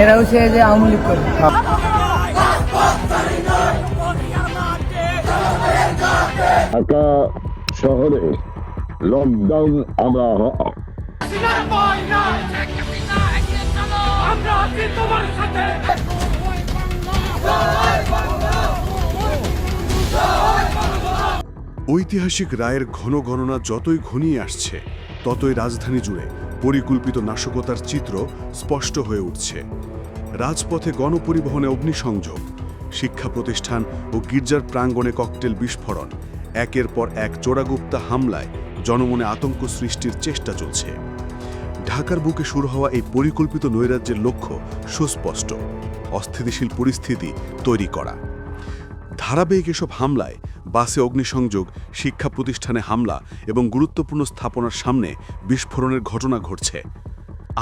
এরা হচ্ছে যে আওয়ামী লীগ করে ঢাকা শহরে লকডাউন আমরা ঐতিহাসিক রায়ের ঘন গণনা যতই ঘনিয়ে আসছে ততই রাজধানী জুড়ে পরিকল্পিত নাশকতার চিত্র স্পষ্ট হয়ে উঠছে। রাজপথে গণপরিবহনে অগ্নিসংযোগ, শিক্ষা প্রতিষ্ঠান ও গির্জার প্রাঙ্গণে ককটেল বিস্ফোরণ, একের পর এক চোরাগুপ্তা হামলায় জনমনে আতঙ্ক সৃষ্টির চেষ্টা চলছে। ঢাকার বুকে শুরু হওয়া এই পরিকল্পিত নৈরাজ্যের লক্ষ্য সুস্পষ্ট, অস্থিতিশীল পরিস্থিতি তৈরি করা। ধারাবাহিক এসব হামলায় বাসে অগ্নিসংযোগ, শিক্ষা প্রতিষ্ঠানে হামলা এবং গুরুত্বপূর্ণ স্থাপনার সামনে বিস্ফোরণের ঘটনা ঘটছে।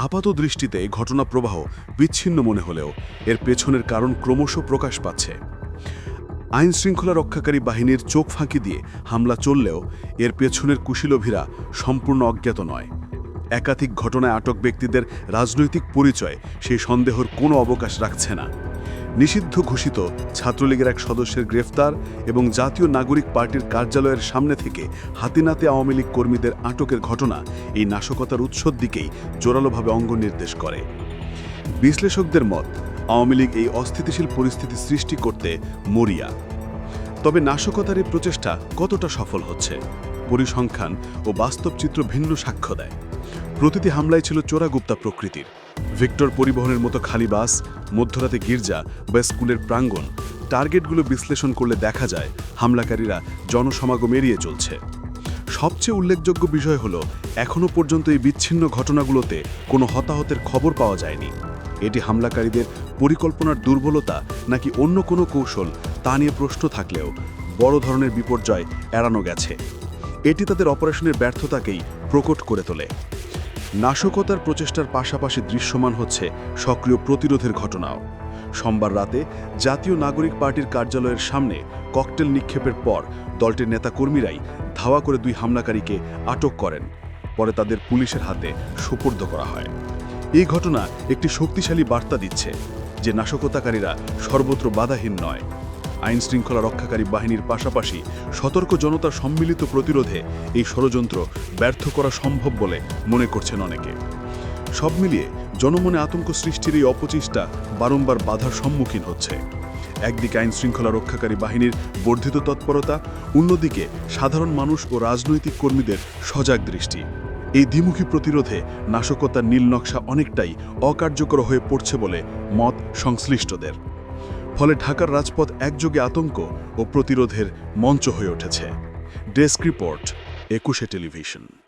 আপাত দৃষ্টিতে ঘটনা প্রবাহ বিচ্ছিন্ন মনে হলেও এর পেছনের কারণ ক্রমশ প্রকাশ পাচ্ছে। আইন শৃঙ্খলা রক্ষাকারী বাহিনীর চোখ ফাঁকি দিয়ে হামলা চললেও এর পেছনের কুশীলভীরা সম্পূর্ণ অজ্ঞাত নয়। একাধিক ঘটনায় আটক ব্যক্তিদের রাজনৈতিক পরিচয় সেই সন্দেহর কোনো অবকাশ রাখছে না। নিষিদ্ধ ঘোষিত ছাত্রলীগের এক সদস্যের গ্রেফতার এবং জাতীয় নাগরিক পার্টির কার্যালয়ের সামনে থেকে হাতিনাতে আওয়ামী লীগ কর্মীদের আটকের ঘটনা এই নাশকতার উৎসর দিকেই জোরালোভাবে অঙ্গ নির্দেশ করে। বিশ্লেষকদের মত, আওয়ামী লীগ এই অস্থিতিশীল পরিস্থিতি সৃষ্টি করতে মরিয়া। তবে নাশকতার এই প্রচেষ্টা কতটা সফল হচ্ছে? পরিসংখ্যান ও বাস্তব চিত্র ভিন্ন সাক্ষ্য দেয়। প্রতিটি হামলায় ছিল চোরাগুপ্তা প্রকৃতির। ভিক্টর পরিবহনের মতো খালি বাস, মধ্যরাতে গির্জা বা স্কুলের প্রাঙ্গণ। টার্গেটগুলো বিশ্লেষণ করলে দেখা যায় হামলাকারীরা জনসমাগম এড়িয়ে চলছে। সবচেয়ে উল্লেখযোগ্য বিষয় হলো এখনও পর্যন্ত এই বিচ্ছিন্ন ঘটনাগুলোতে কোনো হতাহতের খবর পাওয়া যায়নি। এটি হামলাকারীদের পরিকল্পনার দুর্বলতা নাকি অন্য কোনো কৌশল তা নিয়ে প্রশ্ন থাকলেও বড় ধরনের বিপর্যয় এড়ানো গেছে। এটি তাদের অপারেশনের ব্যর্থতাকেই প্রকট করে তোলে। নাশকতার প্রচেষ্টার পাশাপাশি দৃশ্যমান হচ্ছে সক্রিয় প্রতিরোধের ঘটনাও। সোমবার রাতে জাতীয় নাগরিক পার্টির কার্যালয়ের সামনে ককটেল নিক্ষেপের পর দলটির নেতাকর্মীরাই ধাওয়া করে দুই হামলাকারীকে আটক করেন। পরে তাদের পুলিশের হাতে সুপর্দ করা হয়। এই ঘটনা একটি শক্তিশালী বার্তা দিচ্ছে যে নাশকতাকারীরা সর্বত্র বাধাহীন নয়। আইন শৃঙ্খলা রক্ষাকারী বাহিনীর পাশাপাশি সতর্ক জনতার সম্মিলিত প্রতিরোধে এই ষড়যন্ত্র ব্যর্থ করা সম্ভব বলে মনে করছেন অনেকে। সব মিলিয়ে জনমনে আতঙ্ক সৃষ্টির এই অপচেষ্টা বারংবার বাধার সম্মুখীন হচ্ছে। একদিকে আইন শৃঙ্খলা রক্ষাকারী বাহিনীর বর্ধিত তৎপরতা, অন্যদিকে সাধারণ মানুষ ও রাজনৈতিক কর্মীদের সজাগ দৃষ্টি। এই দ্বিমুখী প্রতিরোধে নাশকতার নীল নকশা অনেকটাই অকার্যকর হয়ে পড়ছে বলে মত সংশ্লিষ্টদের। ফলে ঢাকার রাজপথ একযোগে আতঙ্ক ও প্রতিরোধের মঞ্চ হয়ে উঠেছে। Desk report Ekushey television.